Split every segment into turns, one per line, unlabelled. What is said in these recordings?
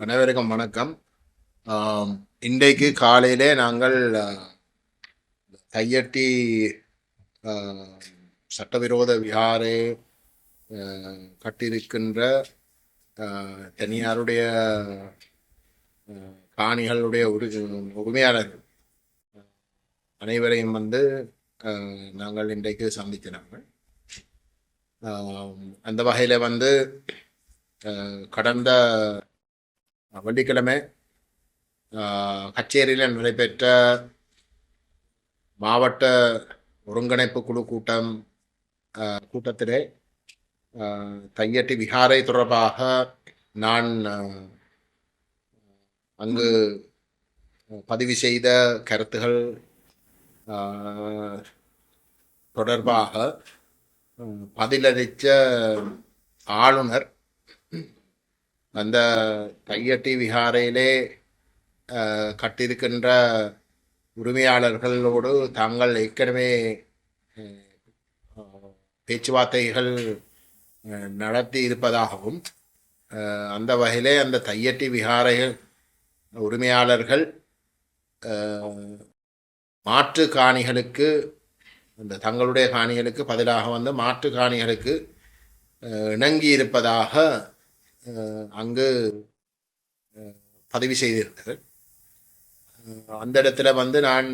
அனைவருக்கும் வணக்கம். இன்றைக்கு காலையிலே நாங்கள் கையட்டி சட்டவிரோத விஹாரே கட்டியிருக்கின்ற தனியாருடைய காணிகளுடைய உரி உரிமையாளர்கள் அனைவரையும் வந்து நாங்கள் இன்றைக்கு சந்திக்கிறாங்க அந்த வகையில் வந்து கடந்த வெள்ளிக்கிழமை கச்சேரியில் நடைபெற்ற மாவட்ட ஒருங்கிணைப்பு குழு கூட்டம் கூட்டத்திலே தையட்டி விகாரை தொடர்பாக நான் அங்கு பதிவு செய்த கருத்துகள் தொடர்பாக பதிலளித்த ஆளுநர் அந்த தையட்டி விகாரையிலே கட்டிருக்கின்ற கட்டியிருக்கின்ற உரிமையாளர்களோடு தாங்கள் ஏற்கனவே பேச்சுவார்த்தைகள் நடத்தி இருப்பதாகவும் அந்த வகையிலே அந்த தையட்டி விகாரைகள் உரிமையாளர்கள் மாற்று காணிகளுக்கு அந்த தங்களுடைய காணிகளுக்கு பதிலாக வந்து மாற்று காணிகளுக்கு இணங்கி இருப்பதாக அங்கு பதிவு செய்திருந்தது. அந்த இடத்துல வந்து நான்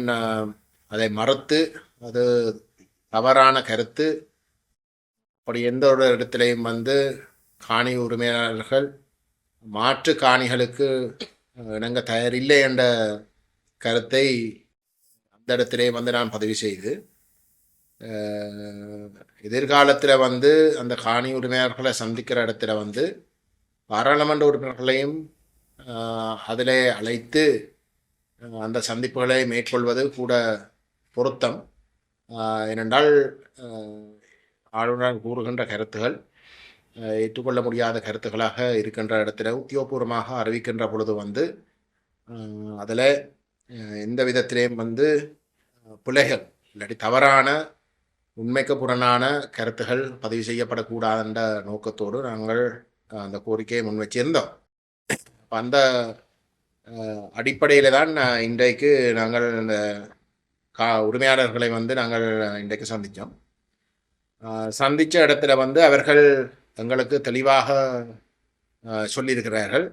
அதை மறுத்து அது தவறான கருத்து. அப்படி எந்த ஒரு இடத்துலையும் வந்து காணி உரிமையாளர்கள் மாற்று காணிகளுக்கு இணங்க தயாரில்லை என்ற கருத்தை அந்த இடத்திலே வந்து நான் பதிவு செய்து எதிர்காலத்தில் வந்து அந்த காணி உரிமையாளர்களை சந்திக்கிற இடத்துல வந்து பாராளுமன்ற உறுப்பினர்களையும் அதில் அழைத்து அந்த சந்திப்புகளை மேற்கொள்வது கூட பொருத்தம். ஏனென்றால் ஆளுநர் கூறுகின்ற கருத்துகள் ஏற்றுக்கொள்ள முடியாத கருத்துக்களாக இருக்கின்ற இடத்துல உத்தியோகபூர்வமாக அறிவிக்கின்ற பொழுது வந்து அதில் எந்த விதத்திலேயும் வந்து ஆஹ், பிழைகள் இல்லாட்டி தவறான உண்மைக்கு புறனான கருத்துகள் பதிவு செய்யப்படக்கூடாதுன்ற நோக்கத்தோடு நாங்கள் அந்த கோரிக்கையை முன் வச்சிருந்தோம் அந்த அடிப்படையில் தான் இன்றைக்கு நாங்கள் இந்த கா உரிமையாளர்களை வந்து நாங்கள் இன்றைக்கு சந்தித்தோம் சந்தித்த இடத்துல வந்து அவர்கள் தங்களுக்கு தெளிவாக சொல்லியிருக்கிறார்கள்.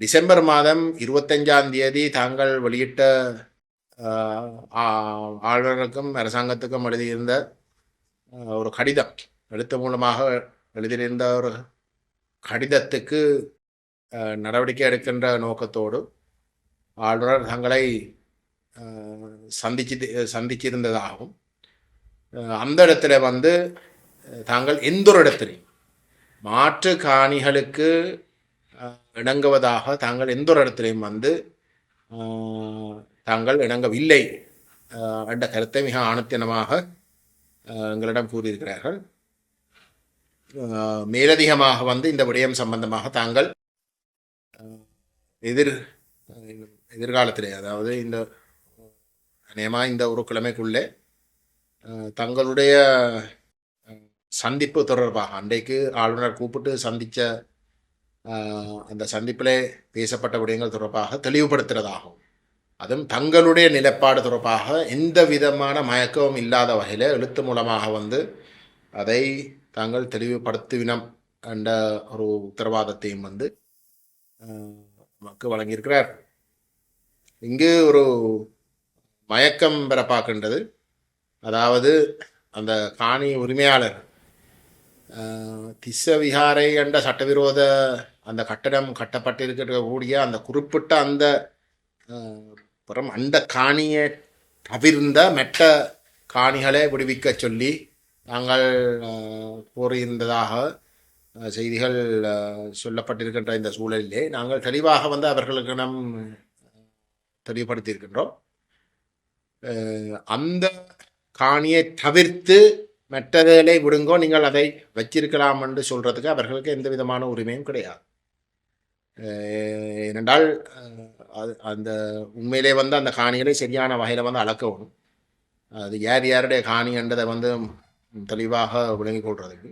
டிசம்பர் மாதம் இருபத்தஞ்சாம் தேதி தாங்கள் வெளியிட்ட ஆளுநருக்கும் அரசாங்கத்துக்கும் எழுதியிருந்த ஒரு கடிதம் எழுத்து மூலமாக எழுதியிருந்த ஒரு கடிதத்துக்கு நடவடிக்கை எடுக்கின்ற நோக்கத்தோடு ஆளுநர் தங்களை சந்திச்சு சந்திச்சிருந்ததாகவும் அந்த இடத்துல வந்து தாங்கள் எந்த ஒரு இடத்திலையும் மாற்று காணிகளுக்கு இணங்குவதாக தாங்கள் எந்த ஒரு இடத்திலையும் வந்து தாங்கள் இணங்கவில்லை என்ற கருத்தை மிக ஆணித்தனமாக எங்களிடம் கூறியிருக்கிறார்கள். மேலதிகமாக வந்து இந்த விடயம் சம்பந்தமாக தாங்கள் எதிர் எதிர்காலத்திலே அதாவது இந்த நியமாக இந்த ஒரு கிழமைக்குள்ளே தங்களுடைய சந்திப்பு தொடர்பாக அன்றைக்கு ஆளுநர் கூப்பிட்டு சந்தித்த அந்த சந்திப்பிலே பேசப்பட்ட விடயங்கள் தொடர்பாக தெளிவுபடுத்துகிறதாகும் அதுவும் தங்களுடைய நிலைப்பாடு தொடர்பாக எந்த விதமான மயக்கமும் இல்லாத வகையில் எழுத்து மூலமாக வந்து அதை தாங்கள் தெளிவுபடுத்துவினம் என்ற ஒரு உத்தரவாதத்தையும் வந்து நமக்கு வழங்கியிருக்கிறார். இங்கு ஒரு மயக்கம் பெற பார்க்கின்றது. அதாவது அந்த காணி உரிமையாளர் அஹ், என்ற சட்டவிரோத அந்த கட்டடம் கட்டப்பட்டிருக்கக்கூடிய அந்த குறிப்பிட்ட அந்த அப்புறம் அந்த காணியை தவிர்ந்த மெட்ட காணிகளை விடுவிக்க சொல்லி நாங்கள் அஹ், கோரியிருந்ததாக செய்திகள் சொல்லப்பட்டிருக்கின்ற இந்த சூழலிலே நாங்கள் தெளிவாக வந்து அவர்களுக்கு நம் தெளிவுபடுத்தியிருக்கின்றோம். அந்த காணியை தவிர்த்து மற்றதை விடுங்கோ நீங்கள் அதை வச்சிருக்கலாம் என்று சொல்கிறதுக்கு அவர்களுக்கு எந்த விதமான உரிமையும் கிடையாது. ஏனென்றால் அது அந்த உண்மையிலே வந்து அந்த காணிகளை சரியான வகையில் வந்து அளக்கணும். அது யார் யாருடைய காணி என்றதை வந்து தெளிவாக விளங்கிக் கொள்றதுக்கு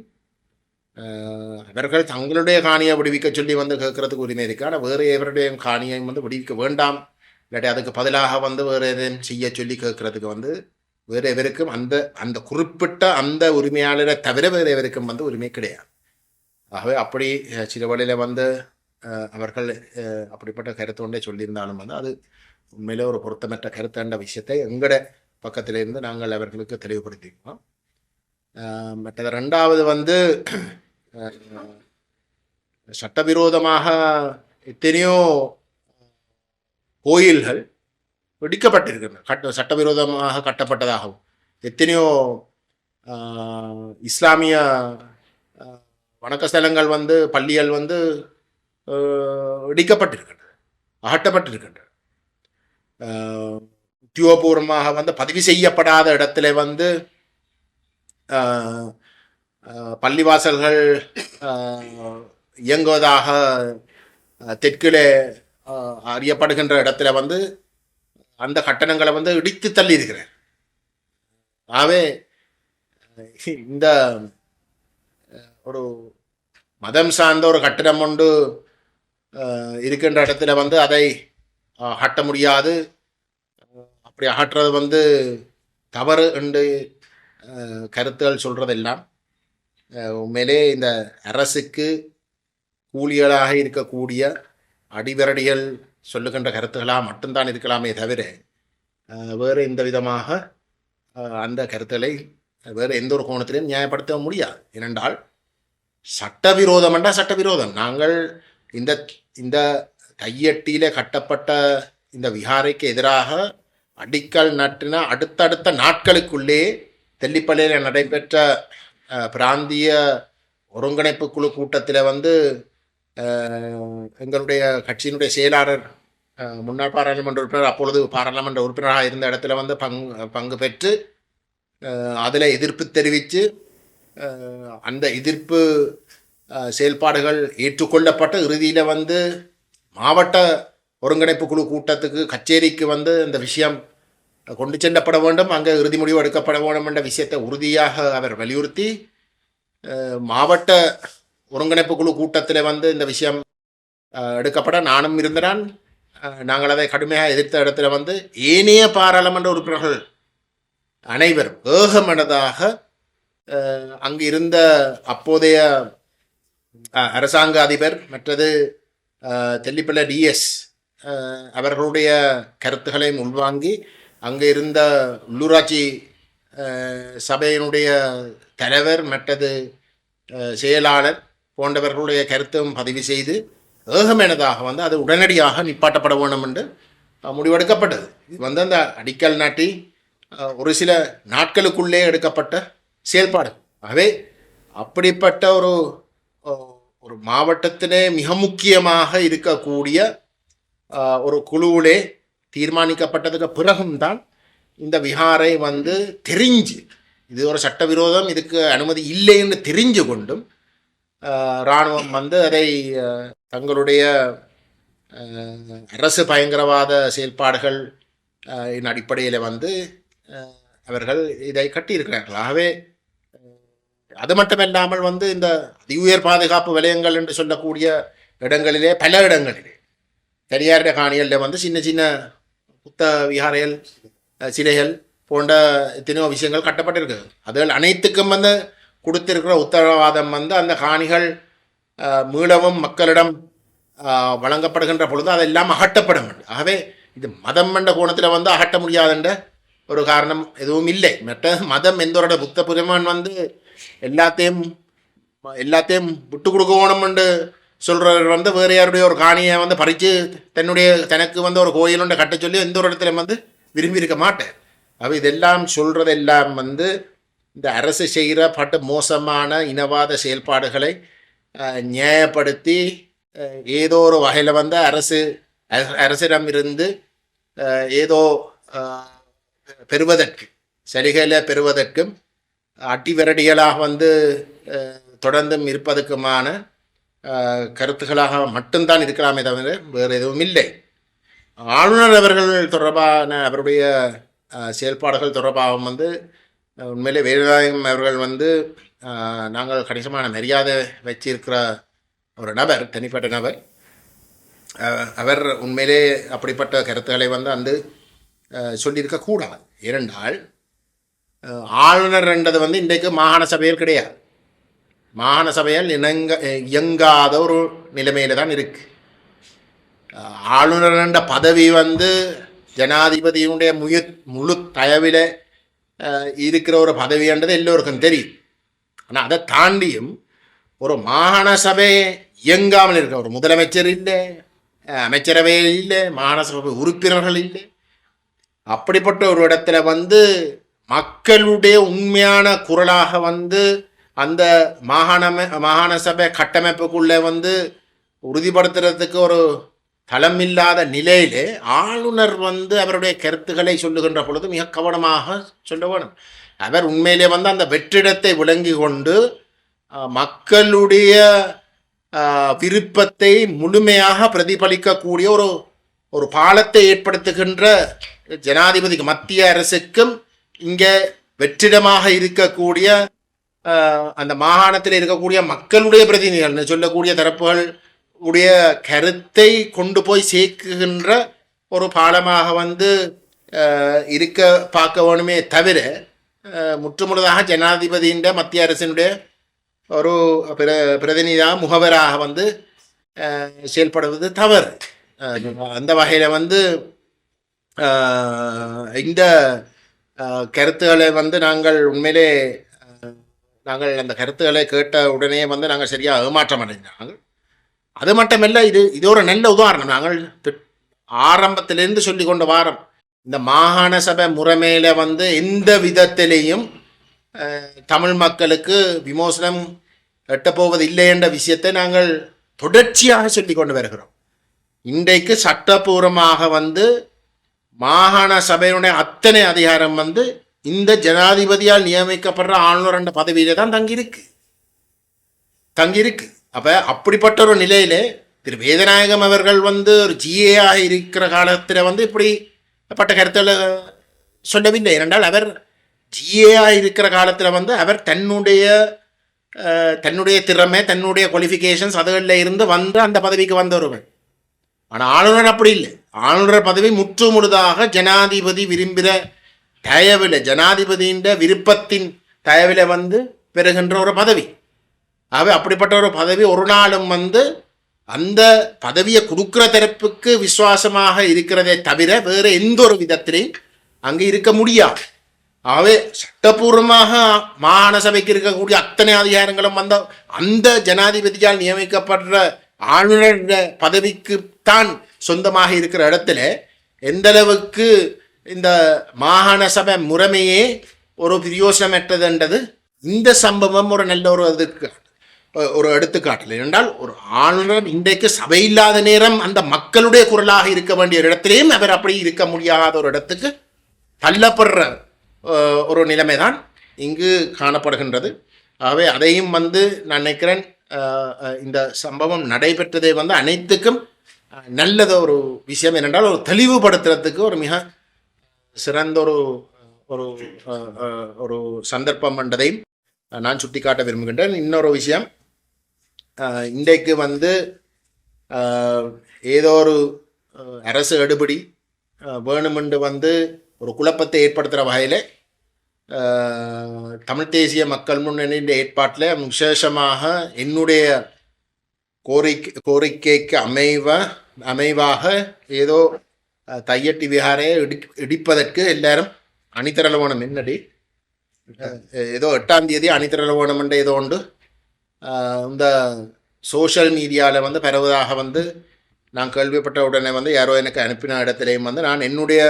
அஹ், அவர்கள் தங்களுடைய காணியை விடுவிக்க சொல்லி வந்து கேட்கறதுக்கு உரிமை இருக்கு. ஆனால் வேறு எவருடைய காணியை வந்து விடுவிக்க வேண்டாம். இல்லாட்டி அதுக்கு பதிலாக வந்து வேறு எதையும் செய்ய சொல்லி கேட்கறதுக்கு வந்து வேறு எவருக்கும் அந்த அந்த குறிப்பிட்ட அந்த உரிமையாளரை தவிர வேறு எவருக்கும் வந்து உரிமை கிடையாது. ஆகவே அப்படி சில வழியில் வந்து அவர்கள் அப்படிப்பட்ட கருத்து ஒன்றே சொல்லியிருந்தாலும் வந்து அது உண்மையிலே ஒரு பொருத்தமற்ற கருத்துன்ற விஷயத்தை எங்களோட பக்கத்திலிருந்து நாங்கள் அவர்களுக்கு தெளிவுபடுத்திக்கிறோம் மற்றது ரெண்டாவது வந்து சட்டவிரோதமாக எத்தனையோ கோயில்கள் வெடிக்கப்பட்டிருக்கிறது கட்ட சட்டவிரோதமாக கட்டப்பட்டதாகவும். எத்தனையோ இஸ்லாமிய ஆஹ், வணக்க ஸ்தலங்கள் வந்து பள்ளிகள் வந்து ஆஹ், இடிக்கப்பட்டிருக்கின்றன உத்தியோகபூர்வமாக வந்து பதிவு செய்யப்படாத இடத்துல வந்து பள்ளிவாசல்கள் இயங்குவதாக தெற்கிலே அறியப்படுகின்ற இடத்துல வந்து அந்த கட்டணங்களை வந்து இடித்து தள்ளி இருக்கிறேன் ஆகவே இந்த ஒரு மதம் சார்ந்த ஒரு கட்டிடம் ஒன்று இருக்கின்ற இடத்துல வந்து அதை அகட்ட முடியாது. அப்படி அகற்றுறது வந்து தவறு என்று கருத்துகள் சொல்றதெல்லாம் உண்மையிலே இந்த அரசுக்கு கூலிகளாக இருக்கக்கூடிய அடிவரடிகள் சொல்லுகின்ற கருத்துக்களாக மட்டும்தான் இருக்கலாமே தவிர வேறு எந்த விதமாக அந்த கருத்துக்களை வேறு எந்த ஒரு கோணத்திலையும் நியாயப்படுத்த முடியாது. ஏனென்றால் சட்டவிரோதம் என்றால் சட்டவிரோதம். நாங்கள் இந்த இந்த கையெட்டியிலே கட்டப்பட்ட இந்த விகாரைக்கு எதிராக அடிக்கல் நட்டின அடுத்தடுத்த நாட்களுக்குள்ளே தெல்லிப்பள்ளியில் நடைபெற்ற பிராந்திய ஒருங்கிணைப்பு குழு கூட்டத்தில் வந்து எங்களுடைய கட்சியினுடைய செயலாளர் முன்னாள் பாராளுமன்ற உறுப்பினர் அப்பொழுது பாராளுமன்ற உறுப்பினராக இருந்த இடத்துல வந்து பங்கு பங்கு பெற்று அதில் எதிர்ப்பு தெரிவித்து அந்த எதிர்ப்பு செயல்பாடுகள் ஏற்றுக்கொள்ளப்பட்ட இறுதியில் வந்து மாவட்ட ஒருங்கிணைப்பு குழு கூட்டத்துக்கு கச்சேரிக்கு வந்து இந்த விஷயம் கொண்டு செல்லப்பட வேண்டும் அங்கே இறுதி முடிவு எடுக்கப்பட வேண்டும் என்ற விஷயத்தை உறுதியாக அவர் வலியுறுத்தி மாவட்ட ஒருங்கிணைப்பு குழு கூட்டத்தில் வந்து இந்த விஷயம் எடுக்கப்பட நானும் இருந்தான். நாங்கள் அதை கடுமையாக எதிர்த்த இடத்துல வந்து ஏனைய பாராளுமன்ற உறுப்பினர்கள் அனைவரும் ஏகமனதாக அங்கு இருந்த அப்போதைய அரசாங்க அதிபர் மற்றது தெல்லிப்பள்ள டிஎஸ் அவர்களுடைய கருத்துக்களையும் உள்வாங்கி அங்கே இருந்த உள்ளூராட்சி சபையினுடைய தலைவர் மற்றது செயலாளர் போன்றவர்களுடைய கருத்தும் பதிவு செய்து ஏகமேனதாக வந்து அது உடனடியாக நிப்பாட்டப்பட வேண்டும் என்று முடிவெடுக்கப்பட்டது. இது வந்து அந்த அடிக்கல் நாட்டி ஒரு சில நாட்களுக்குள்ளே எடுக்கப்பட்ட செயல்பாடு. ஆகவே அப்படிப்பட்ட ஒரு ஒரு மாவட்டத்திலே மிக முக்கியமாக இருக்கக்கூடிய ஒரு குழுவிலே தீர்மானிக்கப்பட்டதுக்கு பிறகும் தான் இந்த விஹாரை வந்து தெரிஞ்சு இது ஒரு சட்டவிரோதம் இதுக்கு அனுமதி இல்லை என்று தெரிஞ்சு கொண்டும் இராணுவம் வந்து அதை தங்களுடைய அரசு பயங்கரவாத செயல்பாடுகள் இன் அடிப்படையில் வந்து அவர்கள் இதை கட்டியிருக்கிறார்கள். ஆகவே அது மட்டுமல்லாமல் வந்து இந்த அதி உயர் பாதுகாப்பு வலயங்கள் என்று சொல்லக்கூடிய இடங்களிலே பல இடங்களிலே தனியாருடைய காணிகளில் வந்து சின்ன சின்ன புத்த விஹாரையல் சிலைகள் போன்ற எத்தனையோ விஷயங்கள் கட்டப்பட்டிருக்கு அதுகள் அனைத்துக்கும் வந்து கொடுத்திருக்கிற உத்தரவாதம் வந்து அந்த காணிகள் மீளவும் மக்களிடம் வழங்கப்படுகின்ற பொழுது அதெல்லாம் அகற்றப்பட வேண்டும் ஆகவே இது மதம் என்ற கோணத்தில் வந்து அகட்ட முடியாதுன்ற ஒரு காரணம் எதுவும் இல்லை. மற்ற மதம் எந்தவரோட புத்த புரிமான் வந்து எல்லாத்தையும் எல்லாத்தையும் விட்டு கொடுக்கணும் என்று சொல்கிறவர் வந்து வேறு யாருடைய ஒரு காணியை வந்து பறித்து தன்னுடைய தனக்கு வந்து ஒரு கோயில் ஒன்றை கட்ட சொல்லி எந்த ஒரு இடத்துல வந்து விரும்பி இருக்க மாட்டேன் அவ இதெல்லாம் சொல்கிறதெல்லாம் வந்து இந்த அரசு செய்கிற பட்டு மோசமான இனவாத செயல்பாடுகளை நியாயப்படுத்தி ஏதோ ஒரு வகையில் வந்து அரசு அரசிடம் இருந்து ஏதோ பெறுவதற்கு சலுகையில் பெறுவதற்கும் அட்டி விரடிகளாக வந்து தொடர்ந்தும் இருப்பதற்குமான கருத்துக்களாக மட்டும்தான் இருக்கலாமே தவிர வேறு எதுவும் இல்லை. ஆளுநர் அவர்கள் தொடர்பான அவருடைய செயல்பாடுகள் தொடர்பாகவும் வந்து உண்மையிலே வேலுநாயகம் அவர்கள் வந்து நாங்கள் கணிசமான மரியாதை வச்சிருக்கிற ஒரு நபர் தனிப்பட்ட நபர். அவர் உண்மையிலே அப்படிப்பட்ட கருத்துக்களை வந்து அந்த சொல்லியிருக்கக்கூடாது. இரண்டால் ஆளுநர் என்றது வந்து இன்றைக்கு மாகாண சபையில் கிடையாது. மாகாண சபையால் இணங்க இயங்காத ஒரு நிலைமையில தான் இருக்கு. ஆளுநர் என்ற பதவி வந்து ஜனாதிபதியினுடைய முயு முழு தயவில் இருக்கிற ஒரு பதவின்றது எல்லோருக்கும் தெரியும். ஆனால் அதை தாண்டியும் ஒரு மாகாண சபை இயங்காமல் இருக்க ஒரு முதலமைச்சர் இல்லை அமைச்சரவை இல்லை மாகாண சபை உறுப்பினர்கள் இல்லை. அப்படிப்பட்ட ஒரு இடத்துல வந்து மக்களுடைய உண்மையான குரலாக வந்து அந்த மாகாணமே மாகாண சபை கட்டமைப்புக்குள்ளே வந்து உறுதிப்படுத்துறதுக்கு ஒரு தளம் இல்லாத நிலையிலே ஆளுநர் வந்து அவருடைய கருத்துக்களை சொல்லுகின்ற பொழுது மிக கவனமாக சொல்ல வேணும் அவர் உண்மையிலே வந்து அந்த வெற்றிடத்தை விளங்கி கொண்டு மக்களுடைய விருப்பத்தை முழுமையாக பிரதிபலிக்கக்கூடிய ஒரு ஒரு பாலத்தை ஏற்படுத்துகின்ற ஜனாதிபதிக்கு மத்திய அரசுக்கும் இங்கே வெற்றிடமாக இருக்கக்கூடிய அந்த மாகாணத்தில் இருக்கக்கூடிய மக்களுடைய பிரதிநிதிகள் சொல்லக்கூடிய தரப்புகள் உடைய கருத்தை கொண்டு போய் சேர்க்குகின்ற ஒரு பாலமாக வந்து இருக்க பார்க்க வேணுமே தவிர முற்றுமுழுதாக ஜனாதிபதியின் மத்திய அரசினுடைய ஒரு பிர பிரதிநிதியாக முகவராக வந்து செயல்படுவது தவறு. அந்த வகையில் வந்து இந்த கருத்துக்களை வந்து நாங்கள் உண்மையிலே நாங்கள் அந்த கருத்துக்களை கேட்ட உடனே வந்து நாங்கள் சரியாக ஏமாற்றம் அடைஞ்சாங்க அது மட்டுமல்ல இது இது ஒரு நல்ல உதாரணம். நாங்கள் ஆரம்பத்திலேருந்து சொல்லி கொண்டு வாரம் இந்த மாகாண சபை முறைமையில் வந்து எந்த விதத்திலேயும் தமிழ் மக்களுக்கு விமோசனம் எட்டப்போவது இல்லை என்ற விஷயத்தை நாங்கள் தொடர்ச்சியாக சொல்லி கொண்டு வருகிறோம். இன்றைக்கு சட்டபூர்வமாக வந்து மாகாண சபையினுடைய அத்தனை அதிகாரம் வந்து இந்த ஜனாதிபதியால் நியமிக்கப்படுற ஆளுநர் என்ற பதவியில தான் தங்கியிருக்கு. தங்கியிருக்கு. அப்போ அப்படிப்பட்ட ஒரு நிலையில் திரு வேதநாயகம் அவர்கள் வந்து ஒரு ஜிஏஆக இருக்கிற காலத்தில் வந்து இப்படி பட்ட கருத்தில் சொல்லவில்லை. ஏனென்றால் அவர் ஜிஏஆக இருக்கிற காலத்தில் வந்து அவர் தன்னுடைய தன்னுடைய திறமை தன்னுடைய குவாலிஃபிகேஷன்ஸ் அதுகளில் இருந்து வந்து அந்த பதவிக்கு வந்தவர்கள் ஆனால் ஆளுநர் அப்படி இல்லை. ஆளுநர் பதவி முற்று முழுதாக ஜனாதிபதி விரும்புகிற தயவில் ஜனாதிபதியின் விருப்பத்தின் தயவில் வந்து பெறுகின்ற ஒரு பதவி. ஆகவே அப்படிப்பட்ட ஒரு பதவி ஒரு நாளும் வந்து அந்த பதவியை கொடுக்குற தரப்புக்கு விசுவாசமாக இருக்கிறதே தவிர வேறு எந்த ஒரு விதத்திலையும் அங்கே இருக்க முடியாது. ஆகவே சட்டபூர்வமாக மாகாண சபைக்கு இருக்கக்கூடிய அத்தனை அதிகாரங்களும் வந்த அந்த ஜனாதிபதியால் நியமிக்கப்படுற ஆளுநர் பதவிக்கு தான் சொந்தமாக இருக்கிற இடத்துல எந்த அளவுக்கு இந்த மாகாண சபை முறைமையே ஒரு பிரயோசனமற்றதுன்றது இந்த சம்பவம் ஒரு நல்ல ஒரு இதுக்கு ஒரு எடுத்துக்காட்டில். என்றால் ஒரு ஆளுநர் இன்றைக்கு சபை இல்லாத நேரம் அந்த மக்களுடைய குரலாக இருக்க வேண்டிய ஒரு இடத்திலேயும் அவர் அப்படி இருக்க முடியாத ஒரு இடத்துக்கு தள்ளப்படுற ஒரு நிலைமை தான் இங்கு காணப்படுகின்றது. ஆகவே அதையும் வந்து நான் நினைக்கிறேன் இந்த சம்பவம் நடைபெற்றதை வந்து அனைத்துக்கும் நல்லத ஒரு விஷயம். என்னென்றால் ஒரு தெளிவுபடுத்துறதுக்கு ஒரு மிக சிறந்த ஒரு ஒரு ஒரு சந்தர்ப்பம் என்றதையும் நான் சுட்டிக்காட்ட விரும்புகின்றேன். இன்னொரு விஷயம் இன்றைக்கு வந்து ஏதோ ஒரு அரசு எடுபடி வேணுமென்று வந்து ஒரு குழப்பத்தை ஏற்படுத்துகிற வகையில் தமிழ் தேசிய மக்கள் முன்னணியின் ஏற்பாட்டில் விசேஷமாக என்னுடைய கோரிக்கை கோரிக்கைக்கு அமைவ அமைவாக ஏதோ தையட்டி விகாரை இடி இடிப்பதற்கு எல்லாரும் அணிதிரள வேணும் என்னடி ஏதோ எட்டாம் தேதி அணிதிரள வேணும் என்ற ஏதோ உண்டு. இந்த சோஷியல் மீடியாவில் வந்து பரவதாக வந்து நான் கேள்விப்பட்ட உடனே வந்து யாரோ எனக்கு அனுப்பின இடத்துலையும் வந்து நான் என்னுடைய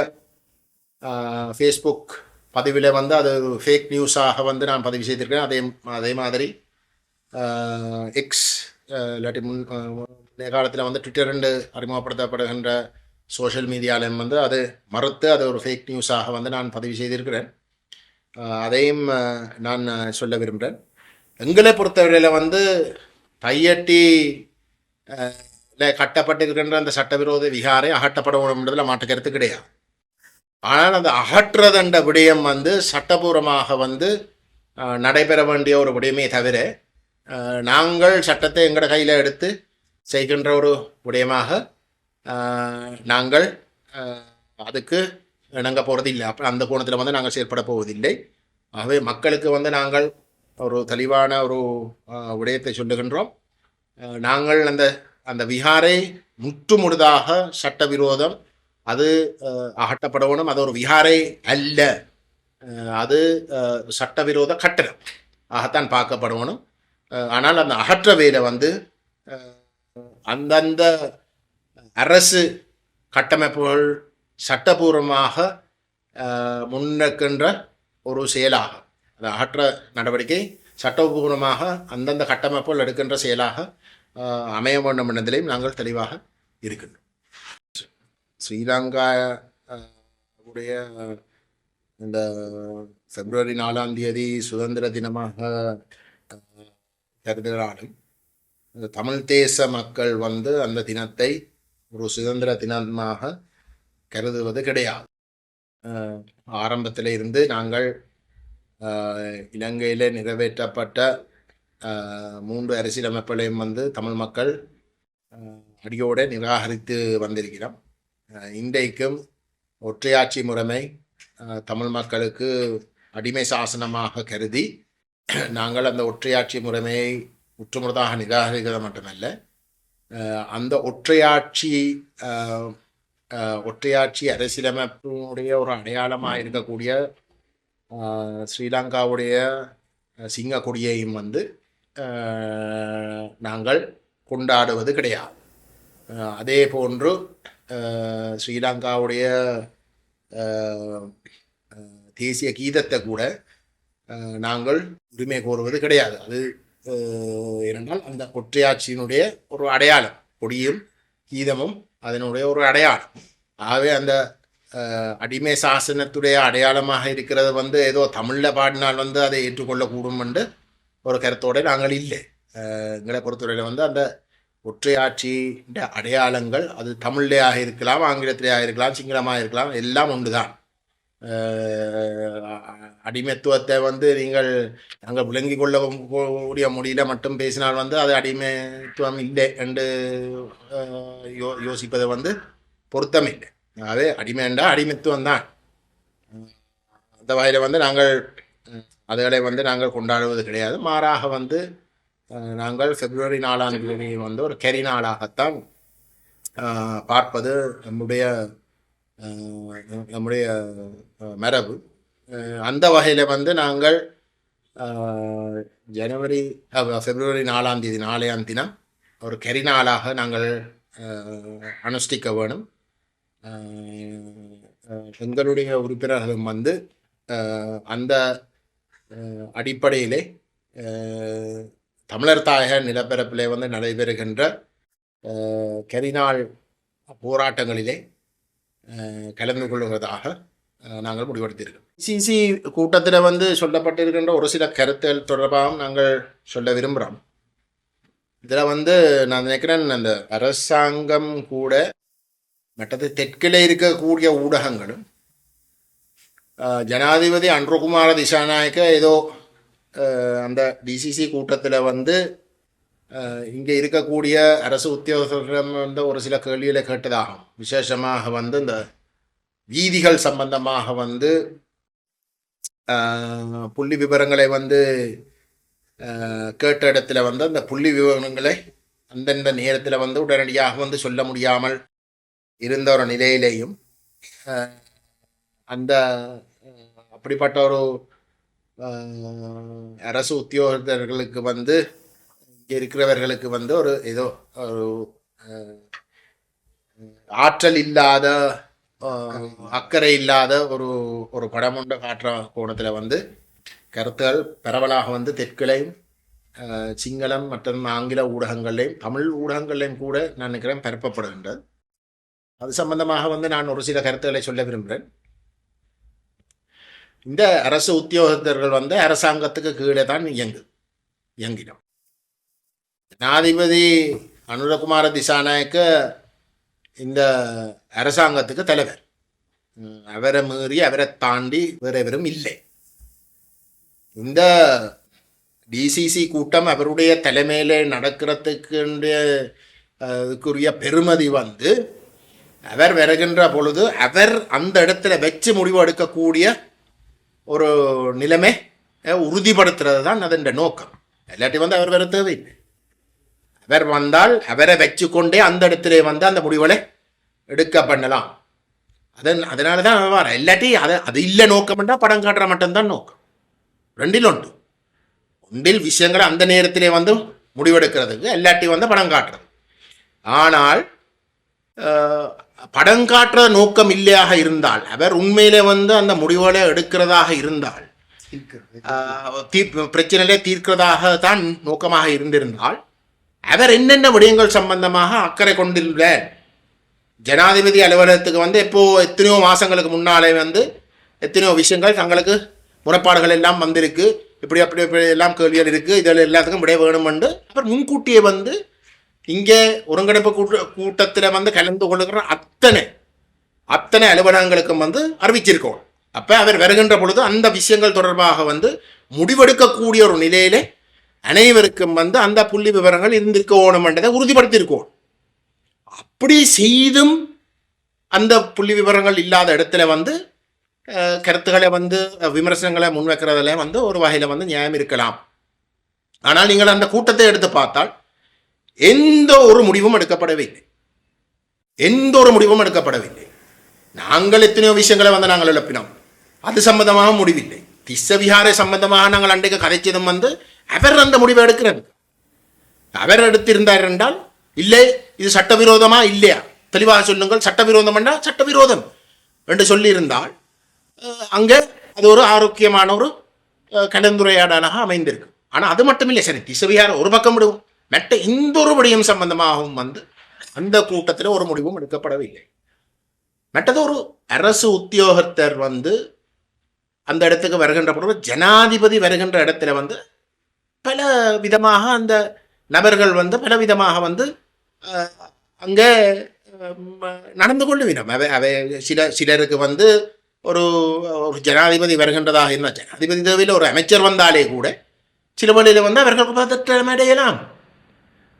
ஃபேஸ்புக் பதிவில் வந்து அது ஃபேக் நியூஸாக வந்து நான் பதிவு செய்திருக்கேன் அதே அதே மாதிரி எக்ஸ் இல்லாட்டி முன் காலத்தில் வந்து ட்விட்டர் என்று அறிமுகப்படுத்தப்படுகின்ற சோஷியல் மீடியாலையும் வந்து அது மறுத்து அது ஒரு ஃபேக் நியூஸாக வந்து நான் பதிவு செய்திருக்கிறேன். அதையும் நான் சொல்ல விரும்புகிறேன் எங்களை பொறுத்தவரையில் வந்து தையட்டி கட்டப்பட்டிருக்கின்ற அந்த சட்டவிரோத விகாரை அகற்றப்பட வேண்டும்ன்றதுல மாற்று கருத்து கிடையாது. ஆனால் அந்த அகற்றுறதுன்ற விடயம் வந்து சட்டபூர்வமாக வந்து நடைபெற வேண்டிய ஒரு விடயமே தவிர நாங்கள் சட்டத்தை எங்களோட கையில் எடுத்து செய்கின்ற ஒரு விடயமாக நாங்கள் அதுக்கு இணங்க போகிறதில்லை அப்போ அந்த கோணத்தில் வந்து நாங்கள் செயற்பட போவதில்லை. ஆகவே மக்களுக்கு வந்து நாங்கள் ஒரு தெளிவான ஒரு விடயத்தை சொல்லுகின்றோம். நாங்கள் அந்த அந்த விஹாரை முற்றுமுழுதாக சட்டவிரோதம் அது அஹ், அது ஒரு விஹாரை அல்ல. அது சட்டவிரோத கட்டணம். ஆகத்தான் பார்க்கப்படணும் ஆனால் அந்த அகற்ற வேலை வந்து அந்தந்த அரசு கட்டமைப்புகள் சட்டபூர்வமாக அஹ், முன்னெடுக்கின்ற ஒரு செயலாகும். அது அகற்ற நடவடிக்கை சட்டபூர்வமாக அந்தந்த கட்டமைப்புகள் எடுக்கின்ற செயலாக அமைய வேண்டும் என்பதிலையும் நாங்கள் தெளிவாக இருக்கின்றோம். ஸ்ரீலங்கா உடைய இந்த பிப்ரவரி நாலாம் தேதி சுதந்திர தினமாக அஹ், கருதுகிறாலும் தமிழ் தேச மக்கள் வந்து அந்த தினத்தை ஒரு சுதந்திர தினமாக கருதுவது கிடையாது. ஆரம்பத்தில் இருந்து நாங்கள் இலங்கையில் நிறைவேற்றப்பட்ட மூன்று அரசியலமைப்புகளையும் வந்து தமிழ் மக்கள் அடியோடு நிராகரித்து வந்திருக்கிறோம். இன்றைக்கும் ஒற்றையாட்சி முறைமை தமிழ் மக்களுக்கு அடிமை சாசனமாக கருதி நாங்கள் அந்த ஒற்றையாட்சி முறைமையை உற்றுமுறதாக நிராகரிக்கிறது மட்டுமல்ல அந்த ஒற்றையாட்சி ஒற்றையாட்சி அரசியலமைப்பினுடைய ஒரு அடையாளமாக இருக்கக்கூடிய ஸ்ரீலங்காவுடைய சிங்க கொடியையும் வந்து நாங்கள் கொண்டாடுவது கிடையாது. அதே போன்று ஸ்ரீலங்காவுடைய தேசிய கீதத்தை கூட நாங்கள் உரிமை கோருவது கிடையாது. அது ஏனென்றால் அந்த ஒற்றையாட்சியினுடைய ஒரு அடையாளம் கொடியும் கீதமும் அதனுடைய ஒரு அடையாளம். ஆகவே அந்த அடிமை சாசனத்துடைய அடையாளமாக இருக்கிறது வந்து ஏதோ தமிழில் பாடினால் வந்து அதை ஏற்றுக்கொள்ளக்கூடும் என்று ஒரு கருத்தோடு நாங்கள் இல்லை. எங்களை பொறுத்தவரையில் வந்து அந்த ஒற்றையாட்சியின் அடையாளங்கள் அது தமிழிலேயாக இருக்கலாம் ஆங்கிலத்திலேயாக இருக்கலாம் சிங்களமாக இருக்கலாம் எல்லாம் ஒன்று தான் அடிமைத்துவத்தை வந்து நீங்கள் நாங்கள் விளங்கி கொள்ள கூடிய மட்டும் பேசினால் வந்து அது அடிமைத்துவம் இல்லை என்று யோ யோசிப்பது வந்து பொருத்தமில்லை ஆகவே அடிமைண்டா அடிமைத்துவம் தான். அந்த வகையில் வந்து நாங்கள் அதுகளை வந்து நாங்கள் கொண்டாடுவது கிடையாது. மாறாக வந்து நாங்கள் பிப்ரவரி நாலாம் தேதி வந்து ஒரு கரி நாளாகத்தான் பார்ப்பது நம்முடைய நம்முடைய மரபு. அந்த வகையில் வந்து நாங்கள் ஜனவரி பிப்ரவரி நாலாம் தேதி நாளையாம் தினம் ஒரு கரி நாளாக நாங்கள் அனுஷ்டிக்க வேணும். எங்களுடைய உறுப்பினர்களும் வந்து அந்த அடிப்படையிலே தமிழர் தாயக நிலப்பரப்பிலே வந்து நடைபெறுகின்ற கரிநாள் போராட்டங்களிலே கலந்து கொள்வதாக நாங்கள் முடிவெடுத்திருக்கோம் சிசி கூட்டத்தில் வந்து சொல்லப்பட்டிருக்கின்ற ஒரு சில கருத்துகள் தொடர்பாகவும் நாங்கள் சொல்ல விரும்புகிறோம். இதில் வந்து நான் நினைக்கிறேன் அந்த அரசாங்கம் கூட மற்றது தெற்கில் இருக்கக்கூடிய ஊடகங்களும் ஜனாதிபதி அன்ருகுமார திசாநாயக்க ஏதோ அஹ், அந்த டிசிசி கூட்டத்தில் வந்து இங்கே இருக்கக்கூடிய அரசு உத்தியோகத்திடம் வந்து ஒரு சில கேள்விகளை கேட்டதாகும் விசேஷமாக வந்து இந்த வீதிகள் சம்பந்தமாக வந்து புள்ளி விவரங்களை வந்து கேட்ட இடத்துல வந்து அந்த புள்ளி விவரங்களை அந்தந்த நேரத்தில் வந்து உடனடியாக வந்து சொல்ல முடியாமல் இருந்த ஒரு நிலையிலேயும் அந்த அப்படிப்பட்ட ஒரு அரசு உத்தியோகத்தர்களுக்கு வந்து இங்கே இருக்கிறவர்களுக்கு வந்து ஒரு ஏதோ ஒரு ஆற்றல் இல்லாத அக்கறை இல்லாத ஒரு ஒரு படமுண்ட காற்ற காட்டுற கோணத்தில் வந்து கருத்துகள் பரவலாக வந்து தெற்கிலையும் சிங்களம் மற்றும் ஆங்கில ஊடகங்கள்லையும் தமிழ் ஊடகங்கள்லையும் கூட நான் நினைக்கிறேன் பரப்பப்படுகின்றது. அது சம்பந்தமாக வந்து நான் ஒரு சில கருத்துக்களை சொல்ல விரும்புகிறேன். இந்த அரசு உத்தியோகத்தர்கள் வந்து அரசாங்கத்துக்கு கீழே தான் இயங்கு இயங்கினோம். ஜனாதிபதி அனுரகுமார திசாநாயக்க இந்த அரசாங்கத்துக்கு தலைவர். அவரை மீறி அவரை தாண்டி வேற எவரும் இல்லை. இந்த டிசிசி கூட்டம் அவருடைய தலைமையில் நடக்கிறதுக்குரிய பெருமதி வந்து அவர் வருகின்ற பொழுது அவர் அந்த இடத்துல வச்சு முடிவு எடுக்கக்கூடிய ஒரு நிலைமை உறுதிப்படுத்துறது தான் அதன் நோக்கம். இல்லாட்டி வந்து அவர் வர தேவையில்லை. அவர் வந்தால் அவரை வச்சுக்கொண்டே அந்த இடத்திலே வந்து அந்த முடிவுகளை எடுக்க பண்ணலாம். அதன் அதனால தான் வர இல்லாட்டி அது அது இல்லை நோக்கம்னா படம் காட்டுற மட்டும்தான் நோக்கம். ரெண்டில் உண்டு ஒன்றில் விஷயங்களை அந்த நேரத்திலே வந்து முடிவெடுக்கிறதுக்கு இல்லாட்டி வந்து படம் காட்டுறது. ஆனால் படம் காட்டுற நோக்கம் இல்லையாக இருந்தால் அவர் உண்மையிலே வந்து அந்த முடிவுகளை எடுக்கிறதாக இருந்தால் தீர் பிரச்சனையிலே தீர்க்கிறதாக தான் நோக்கமாக இருந்திருந்தால் அவர் என்னென்ன விடயங்கள் சம்பந்தமாக அக்கறை கொண்டிருந்தார் ஜனாதிபதி அலுவலகத்துக்கு வந்து எப்போ எத்தனையோ மாதங்களுக்கு முன்னாலே வந்து எத்தனையோ விஷயங்கள் தங்களுக்கு முறைப்பாடுகள் எல்லாம் வந்திருக்கு. இப்படி அப்படி இப்படி எல்லாம் கேள்விகள் இருக்குது இதில் எல்லாத்துக்கும் விடை வேணுமென்று அவர் முன்கூட்டியே வந்து இங்கே ஒருங்கிணைப்பு கூட்ட கூட்டத்தில் வந்து கலந்து கொள்ளுகிற அத்தனை அத்தனை அலுவலகங்களுக்கும் வந்து அறிவிச்சிருக்கோம். அப்போ அவர் வருகின்ற பொழுது அந்த விஷயங்கள் தொடர்பாக வந்து முடிவெடுக்கக்கூடிய ஒரு நிலையிலே அனைவருக்கும் வந்து அந்த புள்ளி விவரங்கள் இருந்திருக்கணுமென்றதை உறுதிப்படுத்தியிருக்கோம். அப்படி செய்தும் அந்த புள்ளி விவரங்கள் இல்லாத இடத்துல வந்து கருத்துக்களை வந்து விமர்சனங்களை முன்வைக்கிறதுல வந்து ஒரு வகையில் வந்து நியாயம் இருக்கலாம். ஆனால் நீங்கள் அந்த கூட்டத்தை எடுத்து பார்த்தால் எந்த ஒரு முடிவும் எடுக்கப்படவில்லை. எந்த ஒரு முடிவும் எடுக்கப்படவில்லை. நாங்கள் எத்தனையோ விஷயங்களை வந்து நாங்கள் எழுப்பினோம். அது சம்பந்தமாக முடிவில்லை. திஸ்ஸவிஹாரை சம்பந்தமாக நாங்கள் அன்றைக்கு கதைச்சதும் வந்து அவர் அந்த முடிவை எடுக்கிறது அவர் எடுத்திருந்தார் என்றால் இல்லை இது சட்டவிரோதமா? இல்லையா? தெளிவாக சொல்லுங்கள் சட்டவிரோதம் என்றால் சட்டவிரோதம் என்று சொல்லியிருந்தால் அங்கே அது ஒரு ஆரோக்கியமான ஒரு கலந்துரையாடலாக அமைந்திருக்கு. ஆனால் அது மட்டும் இல்லை சரி திசவியார ஒரு பக்கம் விடுவோம். மற்ற இந்த ஒரு விடயம் சம்பந்தமாகவும் வந்து அந்த கூட்டத்தில் ஒரு முடிவும் எடுக்கப்படவில்லை. மற்றது ஒரு அரசு உத்தியோகத்தர் வந்து அந்த இடத்துக்கு வருகின்ற பொழுது ஜனாதிபதி வருகின்ற இடத்துல வந்து பல விதமாக அந்த நபர்கள் வந்து பல விதமாக வந்து அங்கே நடந்து கொள்ளுவினம் அவை அவை சில சிலருக்கு வந்து ஒரு ஒரு ஜனாதிபதி வருகின்றதாக இருந்தால் ஜனாதிபதி தேவையில் ஒரு அமைச்சர் வந்தாலே கூட சில வழியில் வந்து அவர்களுக்கு பதற்றம் அடையலாம்.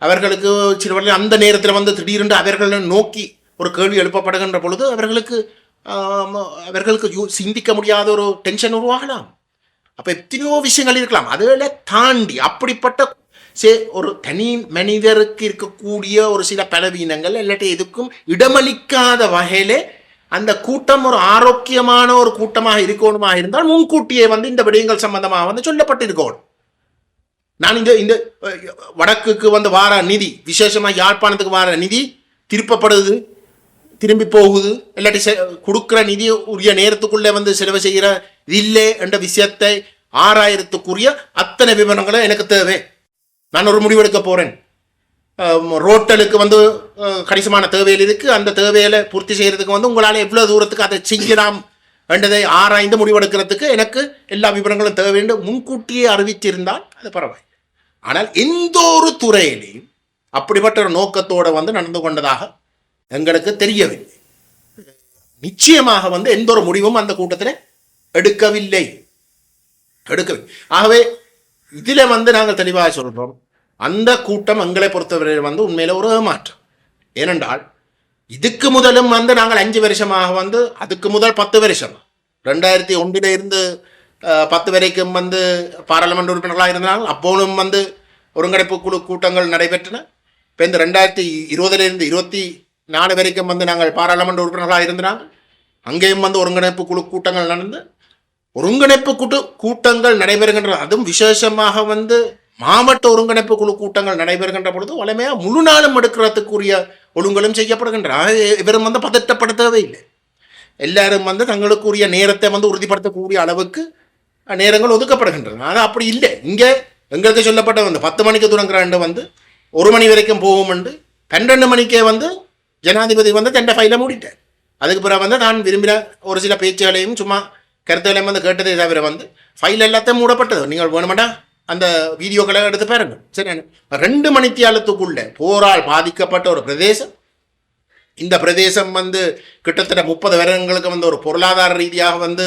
அவர்களுக்கு சில வழியில் அந்த நேரத்தில் வந்து திடீரென்று அவர்களை நோக்கி ஒரு கேள்வி எழுப்பப்படுகின்ற பொழுது அவர்களுக்கு அவர்களுக்கு யூ- சிந்திக்க முடியாத ஒரு டென்ஷன் உருவாகலாம். அப்போ எத்தனையோ விஷயங்கள் இருக்கலாம். அதில் தாண்டி அப்படிப்பட்ட சே ஒரு தனி மனிதருக்கு இருக்கக்கூடிய ஒரு சில பலவீனங்கள் இல்லாட்டி எதுக்கும் இடமளிக்காத வகையிலே அந்த கூட்டம் ஒரு ஆரோக்கியமான ஒரு கூட்டமாக இருக்கணுமா இருந்தால் முன்கூட்டியே வந்து இந்த விடயங்கள் சம்பந்தமாக வந்து சொல்லப்பட்டிருக்கோம் நான் இந்த இந்த வடக்குக்கு வந்து வார நிதி விசேஷமாக யாழ்ப்பாணத்துக்கு வார நிதி திருப்பப்படுது திரும்பி போகுது இல்லாட்டி செ- நிதி உரிய நேரத்துக்குள்ளே வந்து செலவு செய்கிற இல்லை என்ற விஷயத்தை ஆறாயிரத்துக்குரிய அத்தனை விவரங்களை எனக்கு தேவை. நான் ஒரு முடிவெடுக்க போகிறேன் ரோட்டலுக்கு வந்து கணிசமான தேவையில் இருக்குது அந்த தேவையில பூர்த்தி செய்கிறதுக்கு வந்து உங்களால் எவ்வளோ தூரத்துக்கு அதை செய்யலாம் என்றதை ஆராய்ந்து முடிவெடுக்கிறதுக்கு எனக்கு எல்லா விவரங்களும் தேவை என்று முன்கூட்டியே அறிவிச்சிருந்தால் அது பரவாயில்லை. ஆனால் எந்த ஒரு துறையிலையும் அப்படிப்பட்ட ஒரு நோக்கத்தோடு வந்து நடந்து கொண்டதாக எங்களுக்கு தெரியவில்லை. நிச்சயமாக வந்து எந்த ஒரு முடிவும் அந்த கூட்டத்தில் எடுக்கவில்லை. எடுக்கவில்லை. ஆகவே இதில் வந்து நாங்கள் தெளிவாக சொல்கிறோம் அந்த கூட்டம் எங்களை பொறுத்தவரை வந்து உண்மையில் ஒரு ஏமாற்றம். ஏனென்றால் இதுக்கு முதலும் வந்து நாங்கள் அஞ்சு வருஷமாக வந்து அதுக்கு முதல் பத்து வருஷம். ரெண்டாயிரத்தி ஒன்றில் இருந்து பத்து வரைக்கும் வந்து பாராளுமன்ற உறுப்பினர்களாக இருந்தாங்க அப்போதும் வந்து ஒருங்கிணைப்பு குழு கூட்டங்கள் நடைபெற்றன. இப்போ இந்த ரெண்டாயிரத்தி இருபதுலேருந்து இருபத்தி நாலு வரைக்கும் வந்து நாங்கள் பாராளுமன்ற உறுப்பினர்களாக இருந்தாங்க அங்கேயும் வந்து ஒருங்கிணைப்பு குழு கூட்டங்கள் நடந்து ஒருங்கிணைப்பு கூட்டு கூட்டங்கள் நடைபெறுகின்ற அதுவும் விசேஷமாக வந்து மாவட்ட ஒருங்கிணைப்பு குழு கூட்டங்கள் நடைபெறுகின்ற பொழுது வளமையாக முழு நாளும் எடுக்கிறதுக்குரிய ஒழுங்கலும் செய்யப்படுகின்றன இவரும் வந்து பதட்டப்படுத்தவே இல்லை. எல்லாரும் வந்து தங்களுக்குரிய நேரத்தை வந்து உறுதிப்படுத்தக்கூடிய அளவுக்கு நேரங்கள் ஒதுக்கப்படுகின்றன. அது அப்படி இல்லை. இங்கே எங்களுக்கு சொல்லப்பட்ட வந்து பத்து மணிக்கு தொடங்குறாண்டு வந்து ஒரு மணி வரைக்கும் போகும் உண்டு பன்னெண்டு மணிக்கே வந்து ஜனாதிபதி வந்து தண்டை ஃபைலை மூடிட்டார். அதுக்கு பிறகு வந்து நான் விரும்பின ஒரு சில பேச்சுகளையும் சும்மா கருத்துக்களையும் வந்து கேட்டதே தவிர வந்து ஃபைல் எல்லாத்தையும் மூடப்பட்டது. நீங்கள் வேணுமாட்டா அந்த வீடியோக்களை எடுத்து பாருங்கள் சரி ரெண்டு மணித்தியாலத்துக்குள்ளே போரால் பாதிக்கப்பட்ட ஒரு பிரதேசம் இந்த பிரதேசம் வந்து கிட்டத்தட்ட முப்பது வருடங்களுக்கு வந்து ஒரு பொருளாதார ரீதியாக வந்து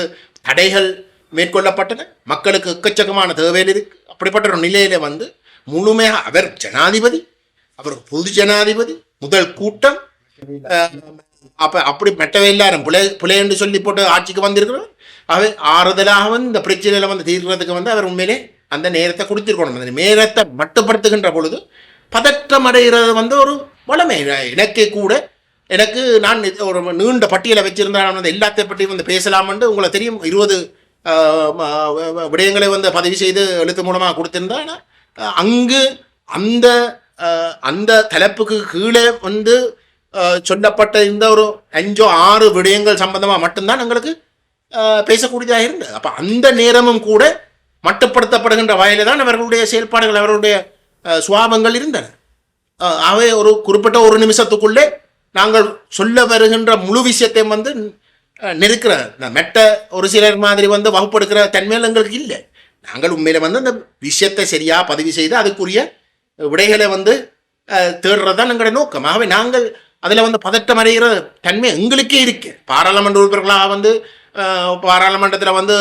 தடைகள் மேற்கொள்ளப்பட்டன. மக்களுக்கு எக்கச்சக்கமான தேவையில் இருக்கு. அப்படிப்பட்ட ஒரு நிலையில வந்து முழுமையாக அவர் ஜனாதிபதி அவர் பொது ஜனாதிபதி முதல் கூட்டம் அப்போ அப்படி மெட்டவே எல்லாரும் பிள்ளை பிள்ளை என்று சொல்லி போட்டு ஆட்சிக்கு வந்திருக்கிறோம் அவர் ஆறுதலாக வந்து இந்த பிரச்சனையில் வந்து தீர்க்கிறதுக்கு வந்து அவர் உண்மையிலே அந்த நேரத்தை கொடுத்துருக்கணும். அந்த நேரத்தை மட்டுப்படுத்துகின்ற பொழுது பதற்றம் அடைகிறது வந்து ஒரு வளமை. எனக்கு கூட எனக்கு நான் ஒரு நீண்ட பட்டியலை வச்சிருந்தேன் வந்து எல்லாத்தையும் பற்றியும் வந்து பேசலாம்னு உங்களை தெரியும். இருபது விடயங்களை வந்து பதிவு செய்து எழுத்து மூலமாக கொடுத்திருந்தேன் ஆனால் அங்கு அந்த அந்த தலைப்புக்கு கீழே வந்து சொல்லப்பட்ட இந்த ஒரு அஞ்சோ ஆறு விடயங்கள் சம்பந்தமாக மட்டும்தான் எங்களுக்கு பேசக்கூடியதாக இருந்தது. அப்போ அந்த நேரமும் கூட மட்டுப்படுத்தப்படுகின்ற வகையில் தான் அவர்களுடைய செயல்பாடுகள் அவர்களுடைய சுவாபங்கள் இருந்தன. அவை ஒரு குறிப்பிட்ட ஒரு நிமிஷத்துக்குள்ளே நாங்கள் சொல்ல வருகின்ற முழு விஷயத்தையும் வந்து நெருக்கிற இந்த மெட்ட ஒரு சிலர் மாதிரி வந்து வகுப்படுக்கிற தன்மையில் எங்களுக்கு இல்லை. நாங்கள் உண்மையில் வந்து அந்த விஷயத்தை சரியாக பதிவு செய்து அதுக்குரிய விடைகளை வந்து தேடுறது தான் எங்களுடைய நோக்கம். ஆகவே நாங்கள் அதில் வந்து பதட்டம் அடைகிற தன்மை எங்களுக்கே இருக்கு. பாராளுமன்ற உறுப்பினர்களாக வந்து பாராளுமன்றத்தில் வந்து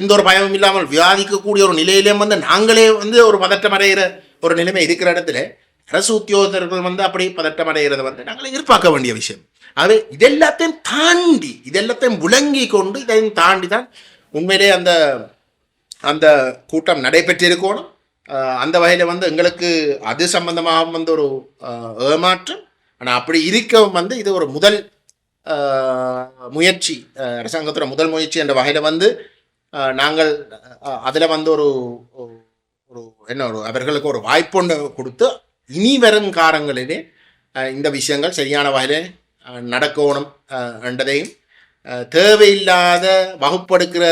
எந்த ஒரு பயமும் இல்லாமல் விவாதிக்கக்கூடிய ஒரு நிலையிலேயும் வந்து நாங்களே வந்து ஒரு பதட்டம் அடைகிற ஒரு நிலைமை இருக்கிற இடத்துல அரசு உத்தியோகத்தர்கள் வந்து அப்படி பதட்டம் அடைகிறத வந்து நாங்கள் எதிர்பார்க்க வேண்டிய விஷயம். ஆகவே இதெல்லாத்தையும் தாண்டி இதெல்லாத்தையும் விளங்கி கொண்டு இதையும் தாண்டி தான் உண்மையிலே அந்த அந்த கூட்டம் நடைபெற்றிருக்கணும். அந்த வகையில் வந்து எங்களுக்கு அது சம்பந்தமாகவும் வந்து ஒரு ஏமாற்றம். ஆனால் அப்படி இருக்கவும் வந்து இது ஒரு முதல் முயற்சி அரசாங்கத்தோட முதல் முயற்சி என்ற வகையில் வந்து நாங்கள் அதில் வந்து ஒரு ஒரு- என்ன ஒரு அவர்களுக்கு ஒரு வாய்ப்பொண்டு கொடுத்து இனி வரும் காலங்களிலே இந்த விஷயங்கள் சரியான வகையில் நடக்கணும் என்றதையும் தேவையில்லாத வகுப்படுக்கிற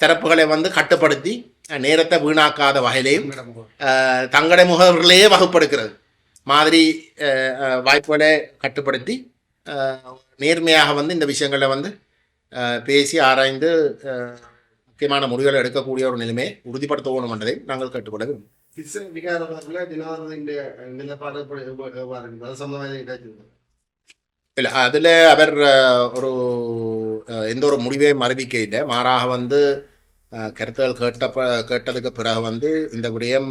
தரப்புகளை வந்து கட்டுப்படுத்தி நேரத்தை வீணாக்காத வகையிலையும் அஹ், தங்களுடைய முகவர்களையே வகுப்படுக்கிறது. மாதிரி வாய்ப்புகளை கட்டுப்படுத்தி நேர்மையாக வந்து இந்த விஷயங்களை வந்து பேசி ஆராய்ந்து முக்கியமான முடிவுகளை எடுக்கக்கூடிய ஒரு நிலைமையை உறுதிப்படுத்தணும் என்றதை நாங்கள் கேட்டுக்கொள்ள விரும்புகிறோம்.
கிறிஸ்தவ விகாரத்தில் நிலைப்பாடு? அது சம்பந்தமாக
இல்லை அதில் அவர் ஒரு எந்த ஒரு முடிவையும் அறிவிக்க இல்லை மாறாக வந்து கருத்துகள் கேட்டப்ப கேட்டதுக்கு பிறகு வந்து இந்த விடயம்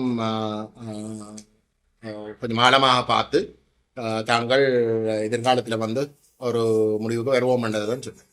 கொஞ்சம் ஆழமாக பார்த்து தாங்கள் எதிர்காலத்தில் வந்து ஒரு முடிவுக்கு வருவோம் என்றதை தான் சொன்னேன்